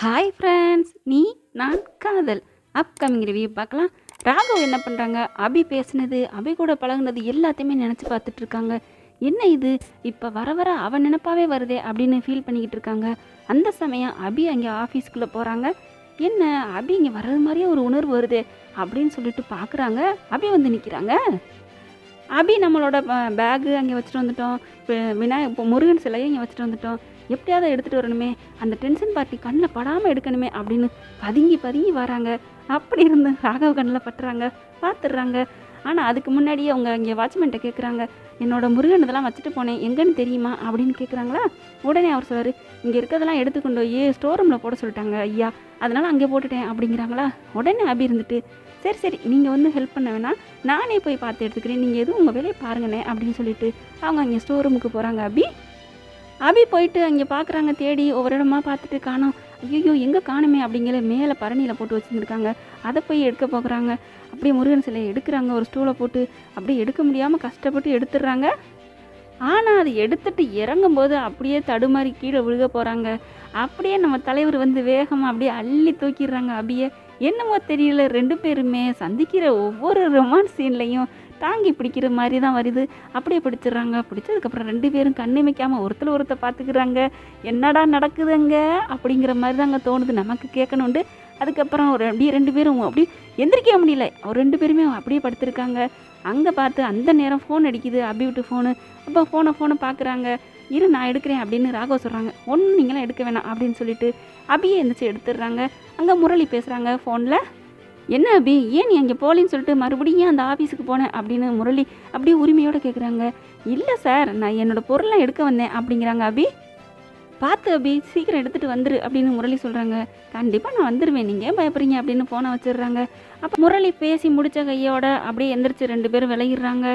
Hi friends நீ நான் காதல். அப்கமிங் ரிவ்யூ பார்க்கலாம். ராகவ் என்ன பண்ணுறாங்க அபி பேசுனது அபி கூட பழகுனது எல்லாத்தையுமே நினச்சி பார்த்துட்டு இருக்காங்க. என்ன இது? இப்போ வர வர அவன் நினப்பாவே வருதே அப்படின்னு ஃபீல் பண்ணிக்கிட்டு இருக்காங்க. அந்த சமயம் அபி அங்கே ஆஃபீஸ்க்குள்ளே போகிறாங்க என்ன? அபி இங்கே வர்றது மாதிரியே ஒரு உணர்வு வருதே அப்படின்னு சொல்லிட்டு பார்க்குறாங்க அபி வந்து நிற்கிறாங்க அபி நம்மளோட பேகு அங்கே வச்சுட்டு வந்துட்டோம். விநாயக முருகன் சிலையை இங்கே வச்சுட்டு வந்துட்டோம். எப்படியாவது எடுத்துகிட்டு வரணுமே அந்த டென்ஷன் பார்ட்டி கண்ணில் படாமல் எடுக்கணுமே அப்படின்னு பதுங்கி பதுங்கி வராங்க. அப்படி இருந்து ராகவ் கண்ணில் பட்டுறாங்க பார்த்துடுறாங்க ஆனால் அதுக்கு முன்னாடியே அவங்க இங்கே வாட்ச்மேன்ட்ட கேட்குறாங்க என்னோட முருகன் இதெல்லாம் வச்சுட்டு போனேன் எங்கேன்னு தெரியுமா? அப்படின்னு கேட்குறாங்களா உடனே அவர் சொல்கிறார் இங்கே இருக்கிறதெல்லாம் எடுத்துக்கொண்டு போய் ஸ்டோர் ரூமில் போட சொல்லிட்டாங்க ஐயா. அதனால் அங்கே போட்டுட்டேன் அப்படிங்கிறாங்களா? உடனே அபி இருந்துட்டு சரி சரி நீங்கள் வந்து ஹெல்ப் பண்ண வேணாம். நானே போய் பார்த்து எடுத்துக்கிறேன். நீங்கள் எதுவும் உங்கள் வேலையை பாருங்கண்ணே அப்படின்னு சொல்லிட்டு அவங்க அங்கே ஸ்டோர் ரூமுக்கு போகிறாங்க அபி அபி போயிட்டு அங்கே பார்க்குறாங்க தேடி ஒவ்வொரு இடமா பார்த்துட்டு காணோம். ஐயோ எங்கே காணுமே அப்படிங்கிற மேலே பரணியில் போட்டு வச்சுருந்துருக்காங்க. அதை போய் எடுக்க போகிறாங்க. அப்படியே முருகன் சிலையை எடுக்கிறாங்க. ஒரு ஸ்டூலை போட்டு அப்படியே எடுக்க முடியாமல் கஷ்டப்பட்டு எடுத்துடுறாங்க. ஆனால் அது எடுத்துட்டு இறங்கும்போது அப்படியே தடுமாறி கீழே விழுக போகிறாங்க அப்படியே நம்ம தலைவர் வந்து வேகமாக அப்படியே அள்ளி தூக்கிடுறாங்க அபியை. என்னமோ தெரியல ரெண்டு பேருமே சந்திக்கிற ஒவ்வொரு ரொமான்ஸ் சீன்லையும் தாங்கி பிடிக்கிற மாதிரி தான் வருது. அப்படியே பிடிச்சிடுறாங்க பிடிச்சதுக்கப்புறம் ரெண்டு பேரும் கண்ணிமைக்காமல் ஒருத்தர் ஒருத்தர் பார்த்துக்கிறாங்க. என்னடா நடக்குதுங்க? அப்படிங்கிற மாதிரி தாங்க தோணுது. நமக்கு கேட்கணுண்டு அதுக்கப்புறம் ஒரு அப்படியே ரெண்டு பேரும் அப்படியே எந்திரிக்க முடியல. அவர் ரெண்டு பேருமே அப்படியே படுத்திருக்காங்க. அங்கே பார்த்து அந்த நேரம் ஃபோன் அடிக்குது. அபி விட்டு ஃபோனு அப்போ ஃபோனை ஃபோனை பார்க்குறாங்க. இரு நான் எடுக்கிறேன் அப்படின்னு ராகவ் சொல்கிறாங்க ஒன்றும் நீங்களாம் எடுக்க வேணாம் அப்படின்னு சொல்லிட்டு அபியே எந்திரிச்சு எடுத்துடுறாங்க. அங்கே முரளி பேசுகிறாங்க ஃபோனில் என்ன அபி? ஏன் நீ அங்கே போகலின்னு சொல்லிட்டு மறுபடியும் ஏன் அந்த ஆஃபீஸுக்கு போனேன் அப்படின்னு முரளி அப்படியே உரிமையோடு கேட்குறாங்க இல்லை சார் நான் என்னோடய பொருள்லாம் எடுக்க வந்தேன் அப்படிங்கிறாங்க அபி. பார்த்து அபி சீக்கிரம் எடுத்துகிட்டு வந்துரு அப்படின்னு முரளி சொல்கிறாங்க கண்டிப்பாக நான் வந்துடுவேன் நீங்கள் ஏன் பயப்படுறீங்க அப்படின்னு ஃபோனை வச்சிடுறாங்க. அப்போ முரளி பேசி முடித்த கையோட அப்படியே எந்திரிச்சு ரெண்டு பேரும் விளையிடுறாங்க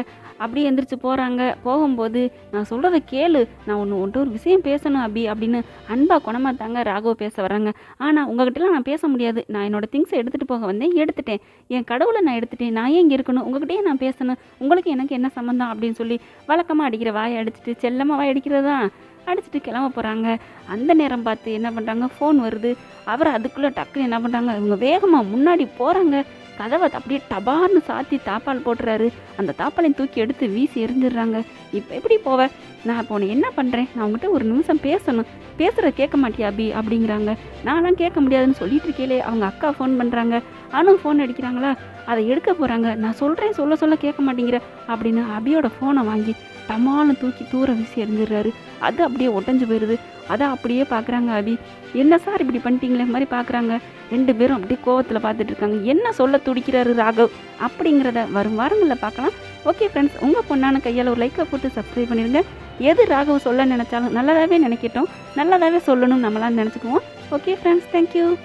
அப்படியே எந்திரிச்சு போகிறாங்க போகும்போது நான் சொல்கிறத கேளு. நான் ஒன்று ஒன்று ஒரு விஷயம் பேசணும் அபி அப்படின்னு அன்பாக குணமாக தாங்க ராகவ் பேச வராங்க ஆனால் உங்ககிட்டலாம் நான் பேச முடியாது. நான் என்னோடய திங்ஸை எடுத்துகிட்டு போக வந்தேன். எடுத்துட்டேன். என் கடவுளை நான் எடுத்துட்டேன். நான் ஏன் இங்கே இருக்கணும்? உங்ககிட்டயே நான் பேசணும். உங்களுக்கு எனக்கு என்ன சம்மந்தம் அப்படின்னு சொல்லி வழக்கமாக அடிக்கிற வாயை அடிச்சிட்டு செல்லமாக வாய் அடிக்கிறது? தான் அடிச்சுட்டு கிளம்ப போகிறாங்க அந்த நேரம் பார்த்து என்ன பண்ணுறாங்க ஃபோன் வருது. அவர் அதுக்குள்ளே டக்குன்னு என்ன பண்ணுறாங்க இவங்க வேகமாக முன்னாடி போகிறாங்க கதவை அப்படியே டபார்னு சாத்தி தாப்பால் போட்டுறாரு. அந்த தாப்பாலையும் தூக்கி எடுத்து வீசி எரிஞ்சிடுறாங்க. இப்போ எப்படி போவ? நான் இப்போ உன்னை என்ன பண்ணுறேன் நான் உங்ககிட்ட ஒரு நிமிஷம் பேசணும். பேசுகிற கேட்க மாட்டியா அபி? அப்படிங்கிறாங்க. நான்லாம் கேட்க முடியாதுன்னு சொல்லிட்டு இருக்கேலே அவங்க அக்கா ஃபோன் பண்ணுறாங்க ஆனால் ஃபோன் அடிக்கிறாங்களா? அதை எடுக்க போகிறாங்க நான் சொல்கிறேன் சொல்ல சொல்ல கேட்க மாட்டேங்கிற அப்படின்னு அபியோட ஃபோனை வாங்கி டமால்னு தூக்கி தூர வீசி எறிஞ்சிடுறாரு. அது அப்படியே ஒட்டஞ்சு போயிடுது அதை அப்படியே பார்க்குறாங்க அபி. என்ன சார் இப்படி பண்ணிட்டீங்களே? மாதிரி பார்க்குறாங்க. ரெண்டு பேரும் அப்படியே கோவத்தில் பார்த்துட்டு இருக்காங்க. என்ன சொல்ல துடிக்கிறாரு ராகவ்? அப்படிங்கிறத வரும் வாரங்களில் பார்க்கலாம். ஓகே ஃப்ரெண்ட்ஸ் உங்கள் பொண்ணான கையால் ஒரு லைக்கை போட்டு சப்ஸ்கிரைப் பண்ணிடுங்க. எது ராகவ் சொல்ல நினச்சாலும் நல்லதாகவே நினைக்கட்டும். நல்லதாகவே சொல்லணும் நம்மளாம் நினச்சிக்குவோம். Okay friends thank you